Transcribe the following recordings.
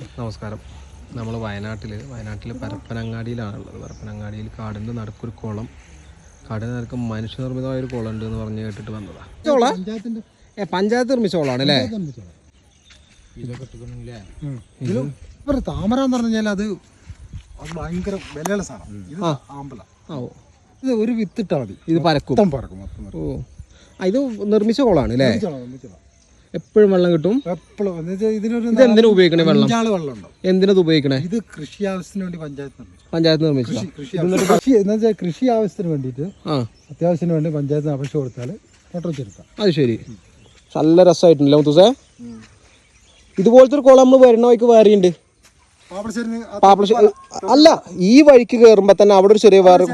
നമസ്കാരം. നമ്മൾ വയനാട്ടിൽ വയനാട്ടിൽ പരപ്പനങ്ങാടിയിലാണുള്ളത്. പരപ്പനങ്ങാടിയിൽ കാടിന്റെ നടുക്കൊരു കുളം. കാടിന്റെ നടുക്ക് മനുഷ്യനിർമ്മിതമായ ഒരു കുളം ഉണ്ട് എന്ന് പറഞ്ഞ് കേട്ടിട്ട് വന്നതാണ് ഏ പഞ്ചായത്ത് നിർമ്മിച്ച കുളമാണ് അല്ലേ. ഇവർ താമര എന്ന് പറഞ്ഞാൽ അത് അത് ഭയങ്കര വിലയുള്ള സാധനം. ഇത് ആമ്പല. ആ ഓ ഇത് ഒരു വിത്തിട്ടാ മതി. ഇത് പരക്കും. പരക്കും ഓ. ഇത് നിർമ്മിച്ച കുളമാണ് അല്ലേ. എപ്പോഴും വെള്ളം കിട്ടും. എപ്പോഴും ഇതിനൊരു ഇത് എന്തിനാ ഉപയോഗിക്കണേ വെള്ളം? വെള്ളം എന്തിനാ എന്തിനത് ഉപയോഗിക്കണേ? ഇത് കൃഷി ആവശ്യത്തിന് വേണ്ടി പഞ്ചായത്ത് പഞ്ചായത്ത് നിർമ്മിച്ചു കൃഷി എന്ന് വെച്ചാൽ കൃഷി ആവശ്യത്തിന് വേണ്ടിയിട്ട് ആ. അത്യാവശ്യത്തിന് വേണ്ടി പഞ്ചായത്ത് അപേക്ഷ കൊടുത്താൽ മോട്ടർ ചെലുത്താം അത് ശരി. നല്ല രസമായിട്ടുണ്ടല്ലേ മുത്തൂസേ? ഇതുപോലത്തെ ഒരു കുളം നമ്മൾ വരണ വഴിക്ക് വേറെ ഉണ്ട്. പാപ്പളശ്ശേരി പാപ്പളശ്ശേരി അല്ല ഈ വഴിക്ക് കയറുമ്പോൾ തന്നെ അവിടെ ഒരു ചെറിയ വേറെ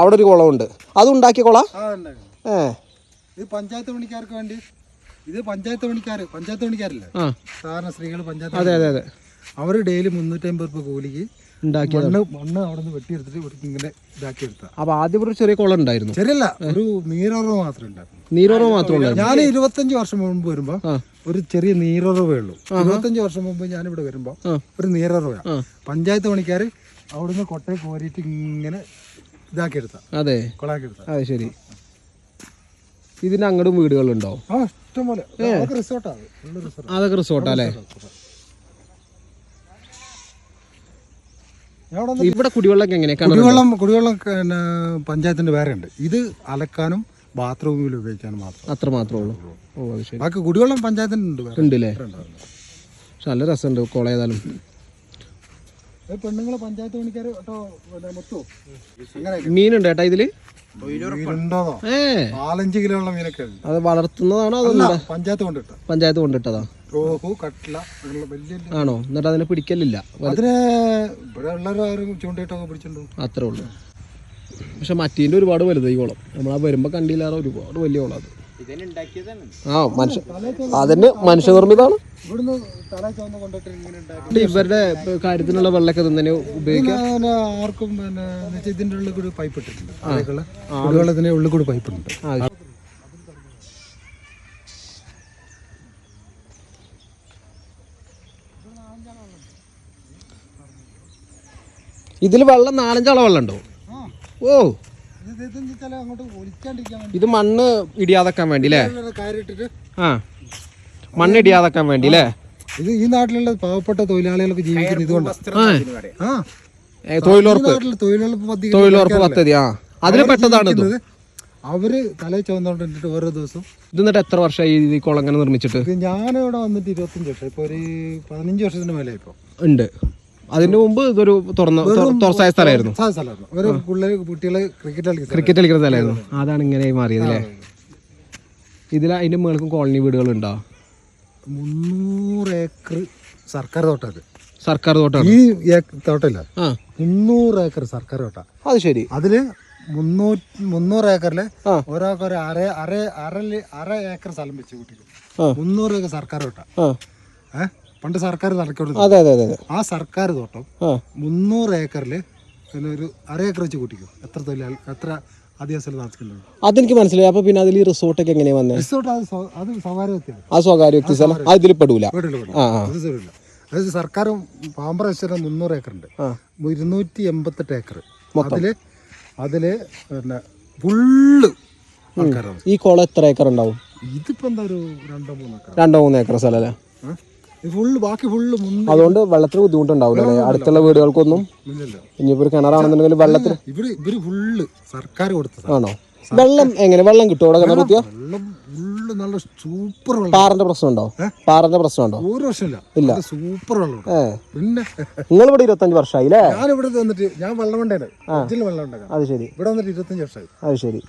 അവിടെ ഒരു കുളമുണ്ട്. അത് ഉണ്ടാക്കിയ കുള ഏ. ഇത് പഞ്ചായത്ത് പണിക്കാർക്ക് വേണ്ടി ഇത് പഞ്ചായത്ത് പണിക്കാർ പഞ്ചായത്ത് പണിക്കാരില്ലേ? സാധാരണ സ്ത്രീകൾ പഞ്ചായത്ത് അതെ അതെ അതെ അവർ ഡെയിലി മുന്നൂറ്റമ്പത് രൂപ കൂലിക്ക് മണ്ണ് മണ്ണ് അവിടെ നിന്ന് വെട്ടിയെടുത്തിട്ട് ഇങ്ങനെ ഇതാക്കി എടുത്ത. അപ്പൊ ആദ്യം ഒരു ചെറിയ കുളം ഉണ്ടായിരുന്നു. ചെറിയല്ല ഒരു നീരോറവ് മാത്രമേ ഉണ്ടായിരുന്നു നീരോറവ് മാത്രമേ ഞാൻ ഇരുപത്തഞ്ച് വർഷം മുമ്പ് വരുമ്പോ ഒരു ചെറിയ നീരോറവേ ഉള്ളൂ. ഇരുപത്തഞ്ച് വർഷം മുമ്പ് ഞാൻ ഇവിടെ വരുമ്പോ ഒരു നീരുറവയാണ് പഞ്ചായത്ത് പണിക്കാർ അവിടുന്ന് കൊട്ടയെ കോരിയിട്ട് ഇങ്ങനെ ഇതാക്കി എടുത്ത. അതെ. കൊളാക്കി എടുത്ത. അതെ ശരി. ഇതിന് അങ്ങോട്ടും വീടുകളുണ്ടോ? അതൊക്കെ റിസോർട്ട്. അല്ലേ ഇവിടെ കുടിവെള്ളം എങ്ങനെയാണ് കുടിവെള്ളം കുടിവെള്ളം പഞ്ചായത്തിന്റെ വേറെ ഉണ്ട് ഇത് അലക്കാനും ബാത്റൂമിൽ ഉപയോഗിക്കാനും മാത്രം. അത്ര മാത്രമേ ഉള്ളൂ. ഓ അത് ശരി. ബാക്കി കുടിവെള്ളം പഞ്ചായത്തിന്റെ ഉണ്ട് ഉണ്ട് അല്ലേ പക്ഷെ നല്ല രസമുണ്ട് കുളം ഏതായാലും ഏ, പെണ്ണുങ്ങൾ പഞ്ചായത്ത് പണിക്കാർ കേട്ടോ പിന്നെ മൊത്തോ. അങ്ങനെ മീനുണ്ട് ചേട്ടാ ഇതിൽ? നാലഞ്ച് കിലോ ഉള്ള മീനൊക്കെ അത് വളർത്തുന്നതാണോ അതല്ല പഞ്ചായത്ത് കൊണ്ടിട്ട പഞ്ചായത്ത് കൊണ്ടിട്ടതാ? റോഹു കട്ട്ല വലിയ ആണോ? എന്നിട്ട് അതിനെ പിടിക്കലില്ല. അതിനെ ഇവിടെ ഉള്ളവരും ചൂണ്ടയിട്ടൊക്കെ പിടിച്ചിട്ടുണ്ടോ? അത്രേ ഉള്ളൂ. പക്ഷെ മറ്റീന്റെ ഒരുപാട് വലുതായി ഈ കുളം നമ്മൾ ആ വരുമ്പോൾ കണ്ടില്ലാറ ഒരുപാട് വലിയ കുളം അത്. ആ മനുഷ്യ അതിന് മനുഷ്യനിർമ്മിതാണ്. ഇവരുടെ കാര്യത്തിനുള്ള വെള്ളമൊക്കെ തന്നെ ഉപയോഗിക്കാം ആർക്കും പിന്നെ ഇതിന്റെ ഉള്ളിൽ കൂടി പൈപ്പ് ഇട്ടിട്ടുണ്ട്. അതിലേക്കുള്ള കുടിവെള്ളത്തിന്റെ ഉള്ളിൽ കൂടി പൈപ്പ് ഉണ്ട് ഇതിൽ വെള്ളം നാലഞ്ചാള വെള്ളം ഉണ്ടോ? ഓ. ഇതെന്ന് വെച്ചാൽ അങ്ങോട്ട് ഒലിക്കാണ്ടിരിക്കാൻ വേണ്ടി ഇത് മണ്ണ് ഇടിയാതാക്കാൻ വേണ്ടി അല്ലേ ആ. മണ്ണ് ഇടിയാതാക്കാൻ വേണ്ടി അല്ലേ ഇത് ഈ നാട്ടിലുള്ള പാവപ്പെട്ട തൊഴിലാളികളൊക്കെ ജീവിക്കുന്നത് ഇതുകൊണ്ട്. ആ. തൊഴിലുറപ്പ്. തൊഴിലുറപ്പ് പദ്ധതി തൊഴിലുറപ്പ് പദ്ധതി ആ അതിൽ പെട്ടതാണ് ഇത് അവർ തല ചുവന്നോണ്ടിട്ട് ഓരോ ദിവസം ഇത് എന്നിട്ട് എത്ര വർഷമായി ഈ കുളം ഇങ്ങനെ നിർമ്മിച്ചിട്ട്? ഞാൻ ഞാനിവിടെ വന്നിട്ട് ഇരുപത്തഞ്ച് വർഷം. ഇപ്പൊ ഒരു പതിനഞ്ച് വർഷത്തിന് മേലെ ഇപ്പൊ. ഉണ്ട്. അതിന് മുമ്പ് ഇതൊരു തുറന്ന തുറസായ സ്ഥലമായിരുന്നു. കുട്ടികൾ ക്രിക്കറ്റ് കളിക്കുന്ന സ്ഥലമായിരുന്നു. അതാണ് ഇങ്ങനെ മാറിയത് അല്ലേ? ഇതിൽ അതിന്റെ മുകൾക്കും കോളനി വീടുകൾ ഉണ്ടോ മുന്നൂറ് ഏക്കർ സർക്കാർ തോട്ടം ഇത് സർക്കാർ തോട്ടം ഈ തോട്ടമില്ല. മുന്നൂറ് ഏക്കർ സർക്കാർ തോട്ടം. അത് ശരി. അതിൽ മുന്നൂറ്റി മുന്നൂറ് ഏക്കറിൽ. ഒരാൾക്ക് ഒരു അര അര അര അര ഏക്കർ സ്ഥലം വെച്ച് കൂട്ടി മുന്നൂറ് ഏക്കർ സർക്കാർ തോട്ടം. ഏഹ് പണ്ട് സർക്കാർ നടക്കൊടുത്തു അതെ അതെ അതെ ആ സർക്കാർ തോട്ടം മുന്നൂറ് ഏക്കറിൽ പിന്നെ ഒരു അര ഏക്കർ വെച്ച് കൂട്ടിക്കും. എത്ര തൊഴിലാളി എത്ര ആദിവാസികൾ അതെനിക്ക് മനസ്സിലായി. അപ്പൊ പിന്നെ അതിൽ ഈ റിസോർട്ടൊക്കെ എങ്ങനെയാ വന്നത് റിസോർട്ട് അത് അത് സ്വകാര്യ വ്യക്തിയാണ്. ആ സ്വകാര്യ വ്യക്തി സ്ഥലം? അത് ഇതിൽ പെടൂല അതായത് സർക്കാർ പാമ്പറശ്വരം മുന്നൂറ് ഏക്കർ ഉണ്ട് ആ. ഇരുന്നൂറ്റി എൺപത്തെട്ട് ഏക്കർ. അതിൽ അതിൽ പിന്നെ ഫുള്ള് ഈ കുളം എത്ര ഏക്കർ ഉണ്ടാവും ഇതിപ്പോ എന്താ ഒരു രണ്ടോ മൂന്നോ ഏക്കർ. രണ്ടോ മൂന്നോ ഏക്കർ സ്ഥലം അല്ലേ? ഫുള്ള് ബാക്കി ഫുള്ള് അതുകൊണ്ട് വെള്ളത്തിന് ബുദ്ധിമുട്ടുണ്ടാവില്ല അടുത്തുള്ള വീടുകൾക്കൊന്നും? ഇനിയിപ്പോ ഒരു കിണറാണെന്നുണ്ടെങ്കിൽ വെള്ളത്തിന് ഇവർ ഇവർ ഫുള്ള് സർക്കാർ കൊടുത്തതാണ് ആണോ? വെള്ളം എങ്ങനെ? വെള്ളം കിട്ടും അവിടെ കിണർ കുത്തിയാ? ഫുള്ള് നല്ല സൂപ്പർ വെള്ളം. പാറന്റെ പ്രശ്നമുണ്ടോ? പാറന്റെ പ്രശ്നമുണ്ടോ? ഒരു വർഷമില്ല ഇല്ല. സൂപ്പർ വെള്ളം പിന്നെ നിങ്ങൾ ഇവിടെ ഇരുപത്തഞ്ച് വർഷമായി അല്ലേ? ഞാൻ ഇവിടെ വന്നിട്ട് ഞാൻ വെള്ളം ഉണ്ടായിരുന്നു വെള്ളം ഉണ്ടാക്കാം അത് ശരി. ഇവിടെ വന്നിട്ട് ഇരുപത്തഞ്ച് വർഷമായി. അത് ശരി.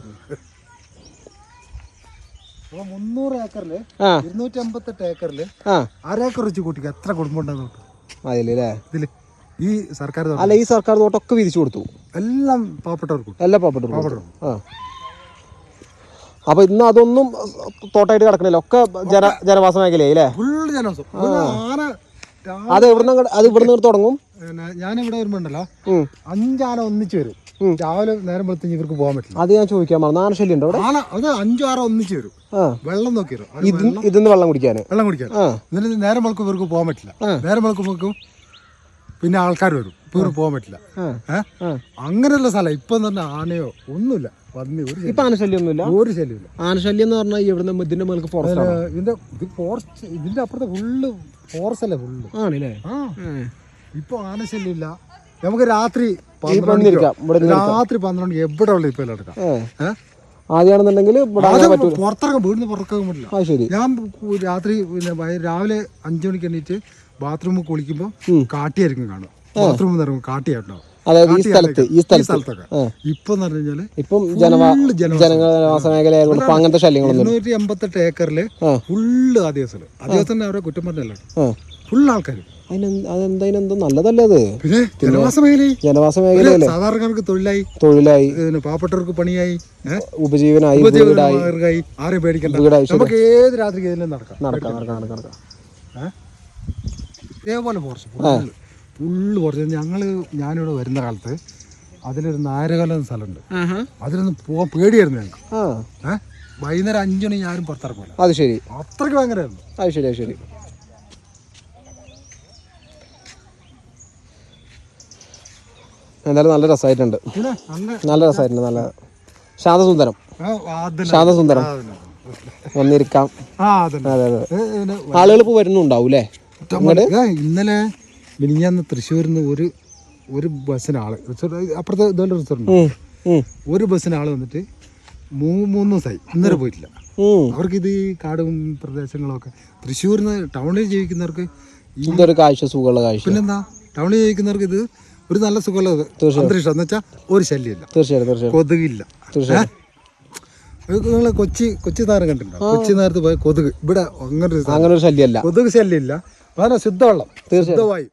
അപ്പൊ മുന്നൂറ് ഏക്കറിൽ ആ. ഇരുന്നൂറ്റി അമ്പത്തെട്ട് ഏക്കറിൽ ആ. അരേക്കർ വെച്ച് കൂട്ടിക്ക് എത്ര കുടുംബം ഉണ്ടെന്ന് അതിലല്ലേ ഇതിൽ ഈ സർക്കാർ അല്ല ഈ സർക്കാർ തോട്ടൊക്കെ വിരിച്ചു കൊടുത്തു. എല്ലാം പാവപ്പെട്ടവർക്ക്. എല്ലാ പാവപ്പെട്ടു ആ. അപ്പൊ ഇന്ന് അതൊന്നും തോട്ടായിട്ട് കിടക്കണില്ല. ഒക്കെ ജന ജനവാസ മേഖലയല്ലേ അത് എവിടുന്ന് അത് ഇവിടുന്ന് തുടങ്ങും? ഞാനിവിടെ വരുമ്പോണ്ടല്ലോ. അഞ്ചാന ഒന്നിച്ചു വരും. രാവിലെ നേരം വെളുത്ത് ഇവർക്ക് പോകാൻ പറ്റില്ല. അത് ഞാൻ ചോദിക്കാൻ മറന്നു. ആനശല്യം ഉണ്ടോ ആന അത് അഞ്ചോ ആറോ ഒന്നിച്ച് വരും. വെള്ളം നോക്കി ഇതിന്ന് വെള്ളം കുടിക്കാൻ. വെള്ളം കുടിക്കാൻ. എന്നിട്ട് നേരം വെളുക്കും ഇവർക്ക് പോകാൻ പറ്റില്ല. നേരം വെളുക്കുമ്പോക്കും പിന്നെ ആൾക്കാർ വരും. ഇപ്പൊ പോകാൻ പറ്റില്ല. അങ്ങനെയുള്ള സ്ഥലം. ഇപ്പൊ തന്നെ ആനയോ ഒന്നുമില്ല. ഇപ്പൊ ആനശല്യം ഒന്നുമില്ല ഒരു ശല്യമില്ല ആനശല്യം എന്ന് പറഞ്ഞാൽ ഇവിടുന്ന് ഇതിന്റെ മേൾക്ക് ഫോറസ്റ്റ് ഇതിന്റെ ഇത് ഫോറസ്റ്റ് ഇതിന്റെ അപ്പുറത്തെ ഫുള്ള് ഫോറസ്റ്റ് അല്ലേ ഫുള്ള് ആണല്ലേ? ഇപ്പൊ ആനശല്യമില്ല നമുക്ക് രാത്രി രാത്രി പന്ത്രണ്ട് എവിടെ ഉള്ള ഇപ്പൊ എടുക്കാം? ആദ്യമാണെന്നുണ്ടെങ്കിൽ പുറത്തിറങ്ങാൻ വീടിന് പുറത്തിറക്കാൻ പറ്റില്ല. ശരി. ഞാൻ രാത്രി പിന്നെ രാവിലെ അഞ്ചു മണിക്ക് എണീറ്റ് ബാത്റൂമിൽ കുളിക്കുമ്പോൾ കാട്ടിയായിരിക്കും കാണും ബാത്റൂമിൽ നിന്ന് ഇറങ്ങും കാട്ടിയായിട്ടുണ്ടാവും അതായത് ഈ സ്ഥലത്ത് ഈ സ്ഥലത്തൊക്കെ. ഇപ്പൊ ഇപ്പം ജനവാ ജനവാസ മേഖല ആയതുകൊണ്ട് അങ്ങനത്തെ ശല്യങ്ങളൊന്നും എൺപത്തെട്ട് ഏക്കറിൽ ആ. ഫുള്ള് ആദിവാസികൾ ആദിവാസിനെ അവരെ കുറ്റം പറഞ്ഞല്ലോ? ഫുള്ള് ആൾക്കാർ അതിനെന്ത് അതെന്താ നല്ലതല്ലേ അത്? ജനവാസ മേഖലയിൽ. ജനവാസ മേഖലയിലെ സാധാരണക്കാർക്ക് തൊഴിലായി. തൊഴിലായി. പാവപ്പെട്ടവർക്ക് പണിയായി. ഉപജീവനായി വീടായി ആരെയും പേടിക്കണ്ട. വീടായി നമുക്ക് ഏത് രാത്രി ഏതിലും നടക്കാം. നടക്കാം നടക്കാം നടക്കാം നടക്കാം? ഇതേപോലെ ഫോറസ്റ്റ് ഫുള്ള് ഫോറസ്റ്റ് ഞങ്ങൾ ഞാനിവിടെ വരുന്ന കാലത്ത് അതിലൊരു നായരകല എന്ന സ്ഥലമുണ്ട്. അതിലൊന്നും പോകാൻ പേടിയായിരുന്നു ഞങ്ങൾക്ക്. വൈകുന്നേരം അഞ്ചു മണി ഞാനും പുറത്തിറക്കില്ല അത് ശരി. അത്രയ്ക്ക് ഭയങ്കരമായിരുന്നു. അത് ശരി അത് ശരി. എന്തായാലും നല്ല രസമായിട്ടുണ്ട്. നല്ല രസമായിട്ടുണ്ട് നല്ല ശാന്തസുന്ദരം. ശാന്തസുന്ദരം. വന്നിരിക്കാം. അതെ അതെ. ആളുകൾ ഇപ്പോൾ വരുന്നുണ്ടാവും അല്ലേ? ഇന്നലെ മിനിഞ്ഞാന്ന് തൃശ്ശൂരിൽ നിന്ന് ഒരു ഒരു ബസ്സിന് ആൾ അപ്പുറത്തെ ഇതുപോലെ റിസോർട്ട് ഒരു ബസ്സിന് ആൾ വന്നിട്ട് മൂന്ന് മൂന്ന് ദിവസമായി. ഇന്നലെ പോയിട്ടില്ല. അവർക്ക് ഇത് കാടും പ്രദേശങ്ങളും ഒക്കെ തൃശ്ശൂരിൽ നിന്ന് ടൗണിൽ ജീവിക്കുന്നവർക്ക് ഇതൊരു കാഴ്ച സുഖമുള്ള കാഴ്ച. പിന്നെന്താ? ടൗണിൽ ജീവിക്കുന്നവർക്ക് ഇത് ഒരു നല്ല സുഖമുള്ള അന്തരീക്ഷം. എന്ന് വെച്ചാൽ ഒരു ശല്യമില്ല. തീർച്ചയായിട്ടും തീർച്ചയായിട്ടും. കൊതുകില്ല. തീർച്ചയായിട്ടും. നിങ്ങൾ കൊച്ചി കൊച്ചി താരം കണ്ടിട്ടുണ്ടോ? കൊച്ചി നേരത്ത് പോയ കൊതുക്. ഇവിടെ അങ്ങനെ ഒരു സാധനം. അങ്ങനെ ഒരു ശല്യമല്ല. കൊതുക് ശല്യമില്ല. വളരെ ശുദ്ധവെള്ളം. ശുദ്ധവായു.